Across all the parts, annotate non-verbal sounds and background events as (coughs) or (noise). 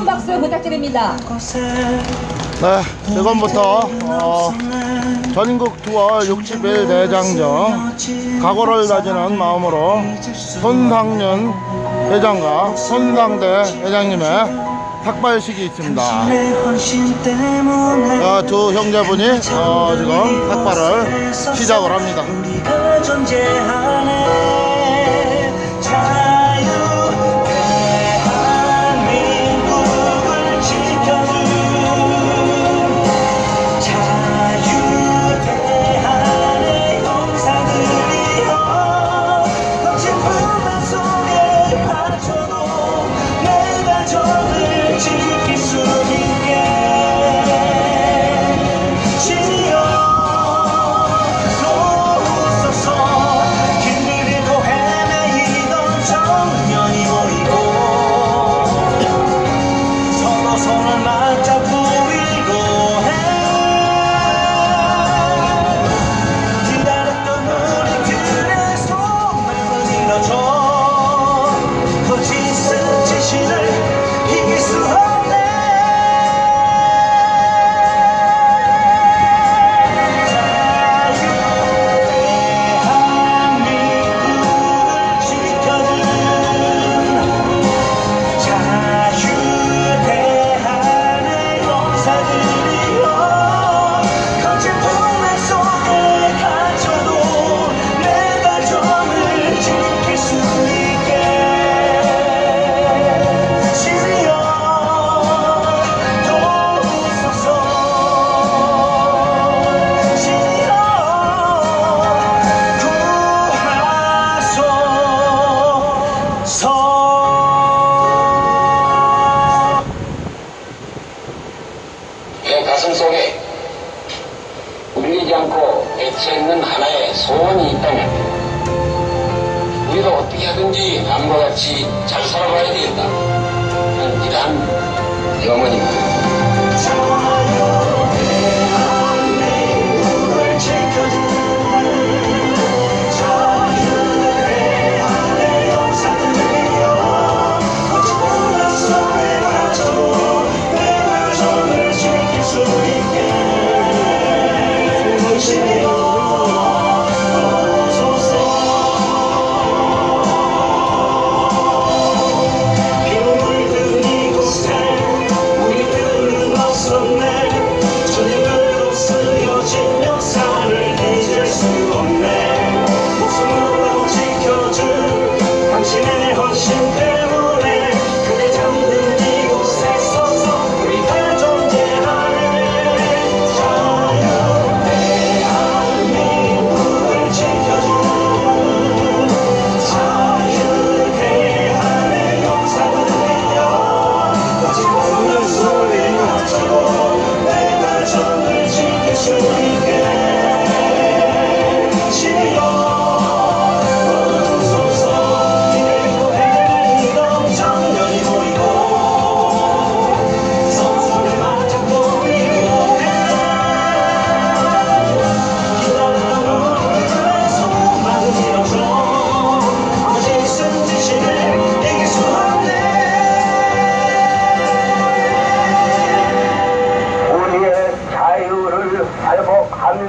뜨거운 박수 부탁드립니다. 네, 지금부터 어, 전국 투어 61 대장정 각오를 다지는 마음으로 손상윤 회장과 손상대 회장님의 탁발식이 있습니다. 어, 두 형제분이 어, 지금 탁발을 시작을 합니다. никого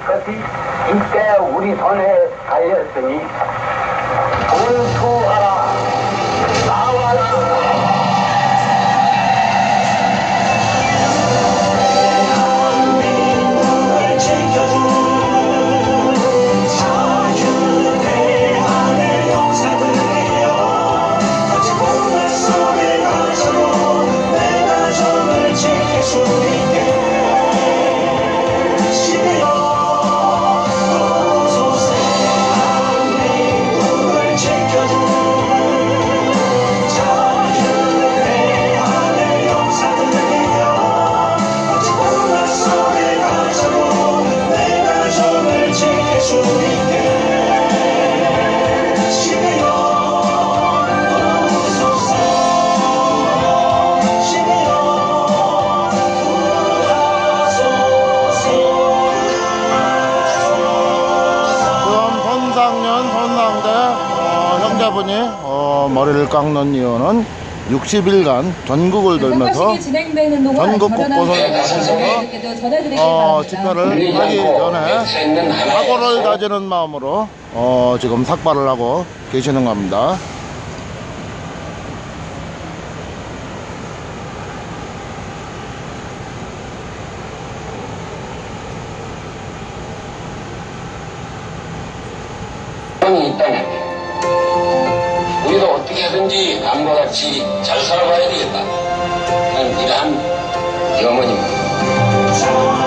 것이 이때 우리 손에 달렸으니 온 거리를 깎는 이유는 60일간 전국을 돌면서 전국 곳곳을 가면서 어, 집회를 하기 전에 사고를 다지는 마음으로 어, 지금 삭발을 하고 계시는 겁니다. 있다고 어떻게든지 남과 같이 잘 살아봐야 되겠다. 난 이러한 염원입니다.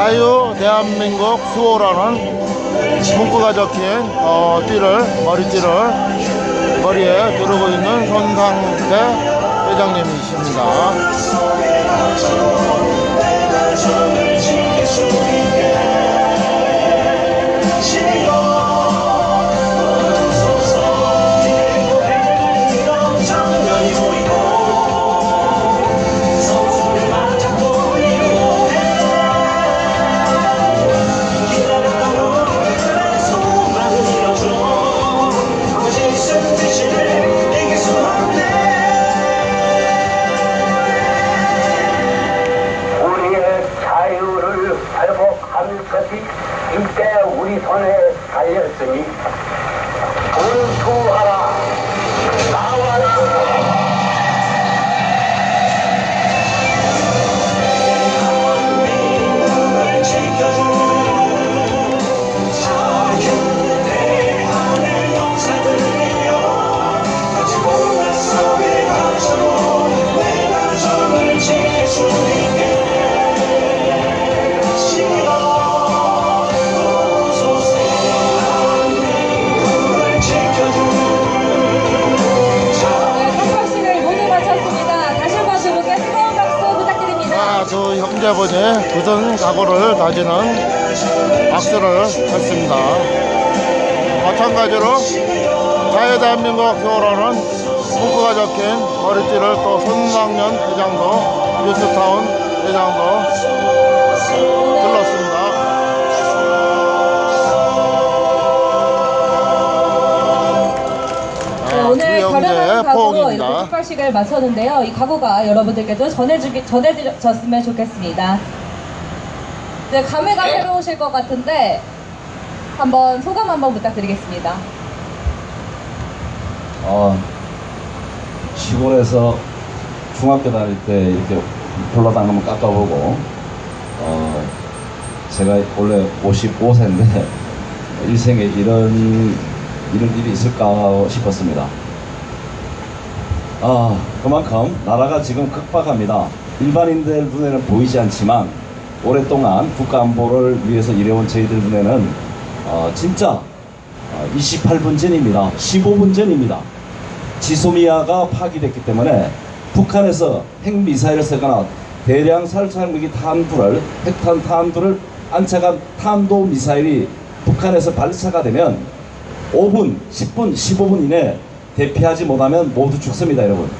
자유 대한민국 수호라는 문구가 적힌 어, 띠를 머리띠를 머리에 두르고 있는 손상대 회장님이십니다. 것이 이때 우리 손에 달렸으니 두 형제분이 굳은 각오를 다지는 박수를 쳤습니다. 마찬가지로 자유대한민국 수호라는 문구가 적힌 머리띠를 또 손상년 회장도 뉴스타운 회장도 들렀습니다. 이렇게 포옹입니다. 축발식을 마쳤는데요. 이 각오가 여러분들께도 전해주기, 전해드렸으면 좋겠습니다. 네, 감회가 네. 새로우실 것 같은데 한번 소감 한번 부탁드리겠습니다. 어, 시골에서 중학교 다닐 때 이렇게 볼라당 한번 깎아보고, 어, 제가 원래 55세인데, (laughs) 일생에 이런, 이런 일이 있을까 싶었습니다. 아, 그만큼 나라가 지금 급박합니다. 일반인들 눈에는 보이지 않지만, 오랫동안 국가 안보를 위해서 일해온 저희들 눈에는, 어, 진짜 28분 전입니다. 15분 전입니다. 지소미아가 파기됐기 때문에 북한에서 핵미사일을 쓰거나 대량 살상무기 탄두를 핵탄 탄두를 안착한 탄도 미사일이 북한에서 발사가 되면 5분, 10분, 15분 이내 대피하지 못하면 모두 죽습니다, 여러분.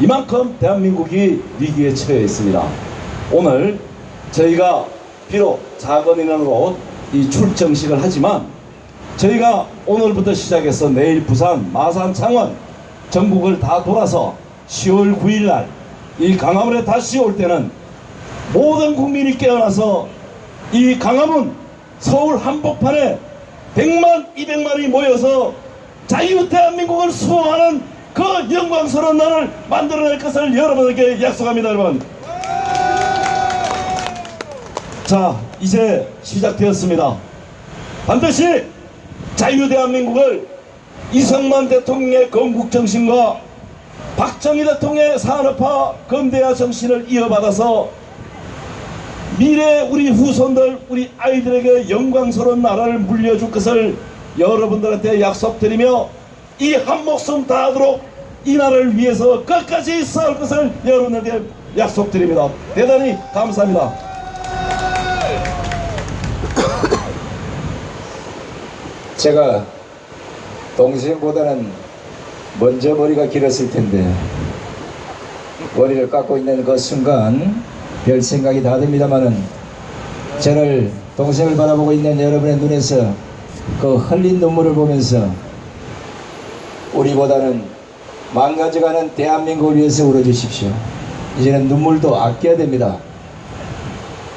이만큼 대한민국이 위기에 처해 있습니다. 오늘 저희가 비록 작은 인원으로 이 출정식을 하지만 저희가 오늘부터 시작해서 내일 부산, 마산, 창원 전국을 다 돌아서 10월 9일 날 이 강화문에 다시 올 때는 모든 국민이 깨어나서 이 강화문 서울 한복판에 100만, 200만이 모여서 자유 대한민국을 수호하는 그 영광스러운 날을 만들어낼 것을 여러분에게 약속합니다, 여러분. 자, 이제 시작되었습니다. 반드시 자유 대한민국을 이승만 대통령의 건국 정신과 박정희 대통령의 산업화 건대화 정신을 이어받아서 미래 우리 후손들 우리 아이들에게 영광스러운 나라를 물려줄 것을 여러분들한테 약속드리며 이 한 목숨 다하도록 이 나라를 위해서 끝까지 싸울 것을 여러분에게 약속드립니다. 대단히 감사합니다. (coughs) 제가 동생보다는 먼저 머리가 길었을 텐데 머리를 깎고 있는 그 순간 별 생각이 다 듭니다만은 저를 동생을 바라보고 있는 여러분의 눈에서 그 흘린 눈물을 보면서 우리보다는 망가져가는 대한민국을 위해서 울어주십시오. 이제는 눈물도 아껴야 됩니다.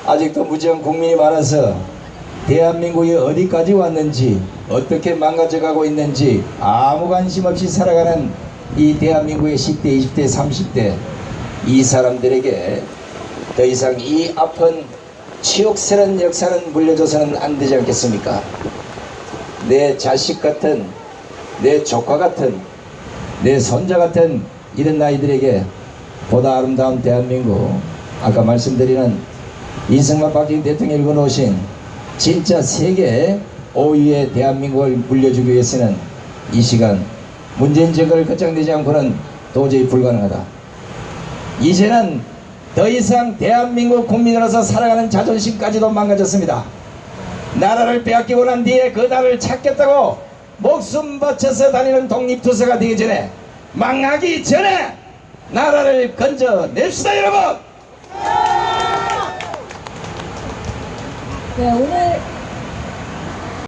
아직도 무지한 국민이 많아서 대한민국이 어디까지 왔는지 어떻게 망가져가고 있는지 아무 관심 없이 살아가는 이 대한민국의 10대, 20대, 30대 이 사람들에게 더 이상 이 아픈 치욕스런 역사는 물려줘서는 안 되지 않겠습니까? 내 자식 같은 내 조카 같은 내 손자 같은 이런 아이들에게 보다 아름다운 대한민국 아까 말씀드리는 이승만 박정희 대통령이 읽어놓으신 진짜 세계 5위의 대한민국을 물려주기 위해서는 이 시간 문재인 정권을 걱정되지 않고는 도저히 불가능하다. 이제는 더 이상 대한민국 국민으로서 살아가는 자존심까지도 망가졌습니다. 나라를 빼앗기고 난 뒤에 그 나라를 찾겠다고 목숨 바쳐서 다니는 독립투사가 되기 전에 망하기 전에 나라를 건져냅시다 여러분! 네, 오늘